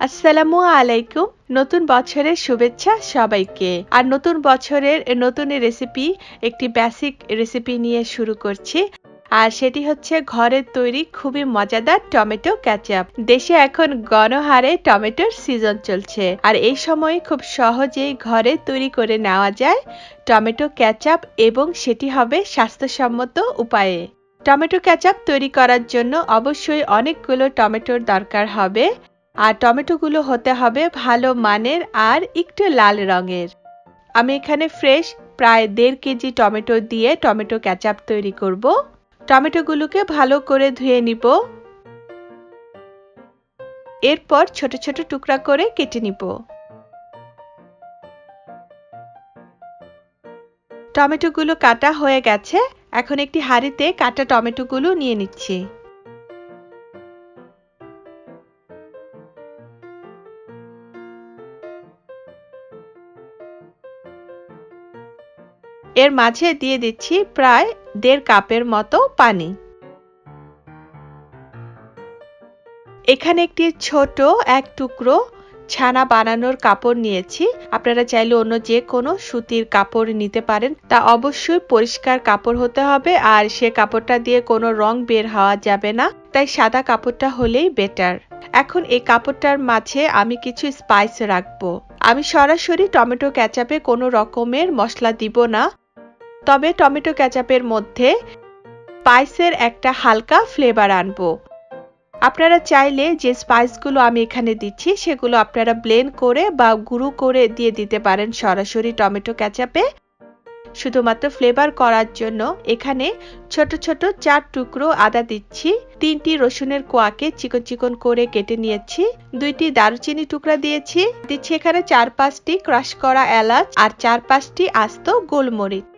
আসসালামু আলাইকুম। নতুন বছরের শুভেচ্ছা সবাইকে। আর নতুন বছরের নতুন রেসিপি একটি বেসিক রেসিপি নিয়ে শুরু করছি। আর সেটি হচ্ছে ঘরের তৈরি খুবই মজাদার টমেটো ক্যাচাপ দেশে এখন গণহারে টমেটোর সিজন চলছে। আর এই সময় খুব সহজেই ঘরে তৈরি করে নেওয়া যায় টমেটো ক্যাচাপ এবং সেটি হবে স্বাস্থ্যসম্মত উপায়ে। টমেটো ক্যাচাপ তৈরি করার জন্য অবশ্যই অনেকগুলো টমেটোর দরকার হবে। আর টমেটোগুলো হতে হবে ভালো মানের আর একটু লাল রঙের। আমি এখানে ফ্রেশ প্রায় দেড় কেজি টমেটো দিয়ে টমেটো ক্যাচাপ তৈরি করব। টমেটোগুলোকে ভালো করে ধুয়ে নিব। এরপর ছোট ছোট টুকরা করে কেটে নিব। টমেটোগুলো কাটা হয়ে গেছে। এখন একটি হাঁড়িতে কাটা টমেটোগুলো নিয়ে নিচ্ছি। এর মাঝে দিয়ে দিচ্ছি প্রায় দেড় কাপের মতো পানি। এখানে একটি ছোট এক টুকরো ছানা বানানোর কাপড় নিয়েছি। আপনারা চাইলে অন্য যে কোনো সুতির কাপড় নিতে পারেন। তা অবশ্যই পরিষ্কার কাপড় হতে হবে আর সে কাপড়টা দিয়ে কোনো রং বের হওয়া যাবে না, তাই সাদা কাপড়টা হলেই বেটার। এখন এই কাপড়টার মাঝে আমি কিছু স্পাইস রাখব। আমি সরাসরি টমেটো ক্যাচাপে কোনো রকমের মশলা দিব না। তবে টমেটো ক্যাচাপের মধ্যে স্পাইসের একটা হালকা ফ্লেভার আনব। আপনারা চাইলে যে স্পাইসগুলো আমি এখানে দিচ্ছি, সেগুলো আপনারা ব্লেন্ড করে বা গুঁড়ো করে দিয়ে দিতে পারেন সরাসরি টমেটো ক্যাচাপে শুধুমাত্র ফ্লেভার করার জন্য এখানে ছোট ছোট চার টুকরো আদা দিচ্ছি, তিনটি রসুনের কোয়াকে চিকন চিকন করে কেটে নিয়েছি, দুইটি দারুচিনি টুকরা দিয়েছি। দিচ্ছি এখানে চার পাঁচটি ক্রাশ করা এলাচ আর চার পাঁচটি আস্ত গোলমরিচ।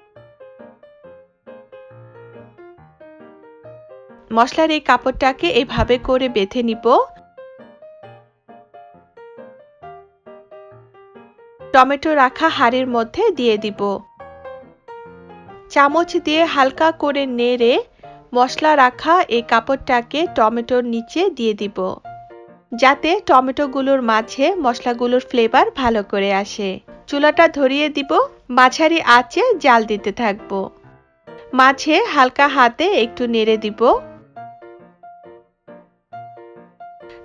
মশলার এই কাপড়টাকে এইভাবে করে বেঁধে নিব। টমেটো রাখা হাড়ির মধ্যে দিয়ে দিব। চামচ দিয়ে হালকা করে নেড়ে মশলা রাখা এই কাপড়টাকে টমেটোর নিচে দিয়ে দিব। যাতে টমেটোগুলোর মাঝে মশলাগুলোর ফ্লেভার ভালো করে আসে। চুলাটা ধরিয়ে দিব, মাঝারি আঁচে জাল দিতে থাকব। মাঝে হালকা হাতে একটু নেড়ে দিব।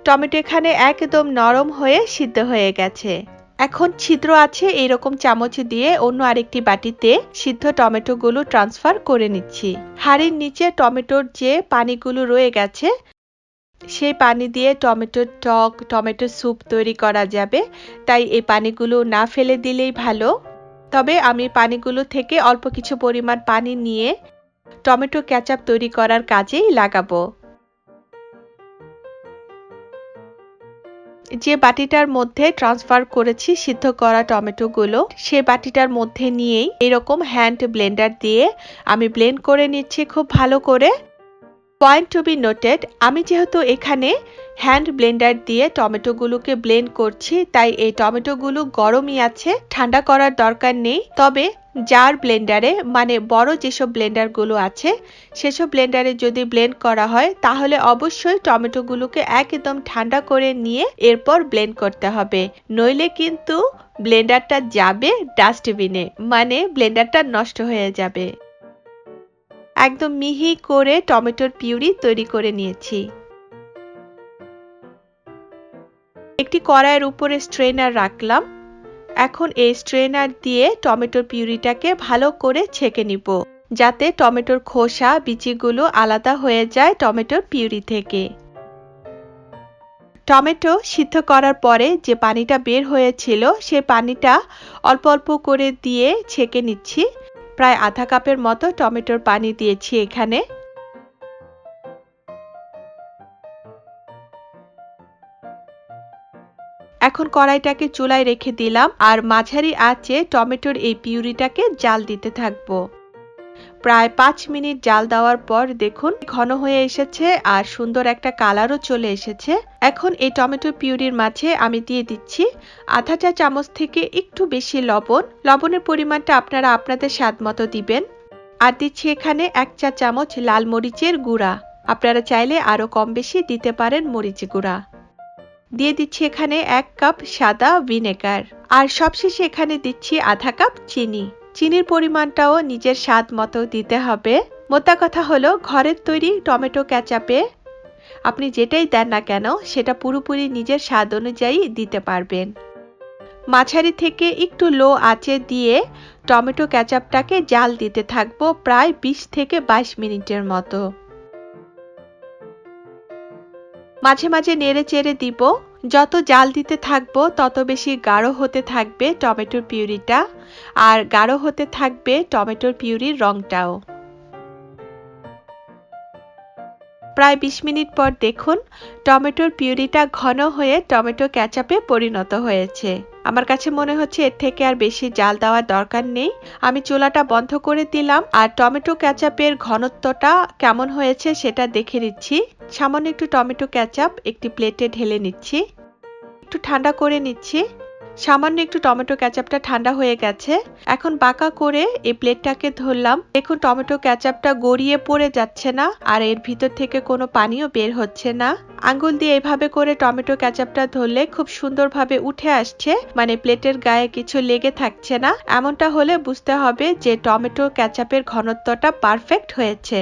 টমেটো এখানে একদম নরম হয়ে সিদ্ধ হয়ে গেছে। এখন ছিদ্র আছে এইরকম চামচ দিয়ে অন্য আরেকটি বাটিতে সিদ্ধ টমেটোগুলো ট্রান্সফার করে নিচ্ছি। হাড়ির নিচে টমেটোর যে পানিগুলো রয়ে গেছে, সেই পানি দিয়ে টমেটোর টক, টমেটো স্যুপ তৈরি করা যাবে। তাই এই পানিগুলো না ফেলে দিলেই ভালো। তবে আমি পানিগুলো থেকে অল্প কিছু পরিমাণ পানি নিয়ে টমেটো ক্যাচাপ তৈরি করার কাজেই লাগাবো। যে বাটিটার মধ্যে ট্রান্সফার করেছি সিদ্ধ করা টমেটোগুলো, সে বাটিটার মধ্যে নিয়েই এরকম হ্যান্ড ব্লেন্ডার দিয়ে আমি ব্লেন্ড করে নিচ্ছি খুব ভালো করে। পয়েন্ট টু বি নোটেড আমি যেহেতু এখানে হ্যান্ড ব্লেন্ডার দিয়ে টমেটোগুলোকে ব্লেন্ড করছি, তাই এই টমেটোগুলো গরমই আছে, ঠান্ডা করার দরকার নেই। তবে জার ব্লেন্ডারে মানে বড় যেসব ব্লেন্ডারগুলো আছে, সেসব ব্লেন্ডারে যদি ব্লেন্ড করা হয়, তাহলে অবশ্যই টমেটোগুলোকে একদম ঠান্ডা করে নিয়ে এরপর ব্লেন্ড করতে হবে। নইলে কিন্তু ব্লেন্ডারটা যাবে ডাস্টবিনে মানে ব্লেন্ডারটা নষ্ট হয়ে যাবে। একদম মিহি করে টমেটোর পিউরি তৈরি করে নিয়েছি। একটি কড়াইয়ের উপরে স্ট্রেনার রাখলাম। এখন এই স্ট্রেনার দিয়ে টমেটোর পিউরিটাকে ভালো করে ছেঁকে নিব, যাতে টমেটোর খোসা, বিচিগুলো আলাদা হয়ে যায় টমেটোর পিউরি থেকে। টমেটো সিদ্ধ করার পরে যে পানিটা বের হয়েছিল, সে পানিটা অল্প অল্প করে দিয়ে ছেঁকে নিচ্ছি। প্রায় আধা কাপের মতো টমেটোর পানি দিয়েছি এখানে। এখন কড়াইটাকে চুলায় রেখে দিলাম আর মাঝারি আঁচে টমেটোর এই পিউরিটাকে জাল দিতে থাকব। প্রায় পাঁচ মিনিট জাল দেওয়ার পর দেখুন ঘন হয়ে এসেছে আর সুন্দর একটা কালারও চলে এসেছে। এখন এই টমেটো পিউরির মাঝে আমি দিয়ে দিচ্ছি আধা চা চামচ থেকে একটু বেশি লবণ। লবণের পরিমাণটা আপনারা আপনাদের স্বাদ মতো দিবেন। আর দিচ্ছি এখানে এক চা চামচ লাল মরিচের গুঁড়া। আপনারা চাইলে আরও কম বেশি দিতে পারেন মরিচ গুঁড়া। দিয়ে দিচ্ছি এখানে এক কাপ সাদা ভিনেগার। আর সবশেষে এখানে দিচ্ছি আধা কাপ চিনি। চিনির পরিমাণটাও নিজের স্বাদ মতো দিতে হবে। মোদ্দা কথা হলো, ঘরের তৈরি টমেটো ক্যাচাপে আপনি যেটাই দেন না কেন, সেটা পুরোপুরি নিজের স্বাদ অনুযায়ী দিতে পারবেন। মাঝারি থেকে একটু লো আঁচে দিয়ে টমেটো ক্যাচাপটাকে জাল দিতে থাকব প্রায় বিশ থেকে বাইশ মিনিটের মতো। মাঝে মাঝে নেড়ে চেড়ে দিব। যত জাল দিতে থাকব, তত বেশি গাঢ় হতে থাকবে টমেটোর পিউরিটা। আর গাঢ় হতে থাকবে টমেটোর পিউরির রংটাও। প্রায় বিশ মিনিট পর দেখুন, টমেটোর পিউরিটা ঘন হয়ে টমেটো ক্যাচাপে পরিণত হয়েছে। আমার কাছে মনে হচ্ছে এর থেকে আর বেশি জাল দেওয়ার দরকার নেই। আমি চুলাটা বন্ধ করে দিলাম আর টমেটো ক্যাচাপের ঘনত্বটা কেমন হয়েছে সেটা দেখে নিচ্ছি। সামান্য একটু টমেটো ক্যাচাপ একটি প্লেটে ঢেলে নিচ্ছি। একটু ঠান্ডা করে নিচ্ছি। সামান্য একটু টমেটো ক্যাচাপটা ঠান্ডা হয়ে গেছে। এখন বাঁকা করে এই প্লেটটাকে ধরলাম। দেখুন, টমেটো ক্যাচাপটা গড়িয়ে পড়ে যাচ্ছে না আর এর ভিতর থেকে কোনো পানিও বের হচ্ছে না। আঙ্গুল দিয়ে এভাবে করে টমেটো ক্যাচাপটা ধরলে খুব সুন্দরভাবে উঠে আসছে। মানে প্লেটের গায়ে কিছু লেগে থাকছে না। এমনটা হলে বুঝতে হবে যে টমেটো ক্যাচাপের ঘনত্বটা পারফেক্ট হয়েছে।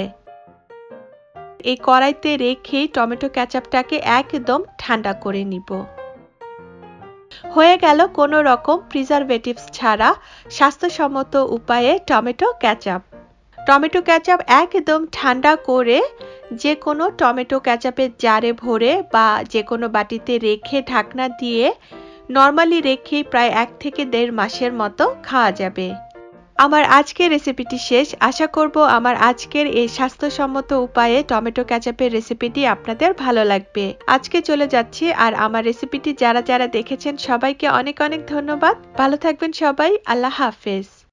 এই কড়াইতে রেখেই টমেটো ক্যাচাপটাকে একদম ঠান্ডা করে নিব। হয়ে গেল কোনো রকম প্রিজারভেটিভস ছাড়া স্বাস্থ্যসম্মত উপায়ে টমেটো ক্যাচাপ টমেটো ক্যাচাপ একদম ঠান্ডা করে যে কোনো টমেটো ক্যাচাপের জারে ভরে বা যে কোনো বাটিতে রেখে ঢাকনা দিয়ে নর্মালি রেখে প্রায় এক থেকে দেড় মাসের মতো খাওয়া যাবে। আমার আজকের রেসিপিটি শেষ। আশা করব আমার আজকের এই স্বাস্থ্যসম্মত উপায়ে টমেটো ক্যাচাপের রেসিপিটি আপনাদের ভালো লাগবে। আজকে চলে যাচ্ছি আর আমার রেসিপিটি যারা যারা দেখেছেন, সবাইকে অনেক অনেক ধন্যবাদ। ভালো থাকবেন সবাই। আল্লাহ হাফেজ।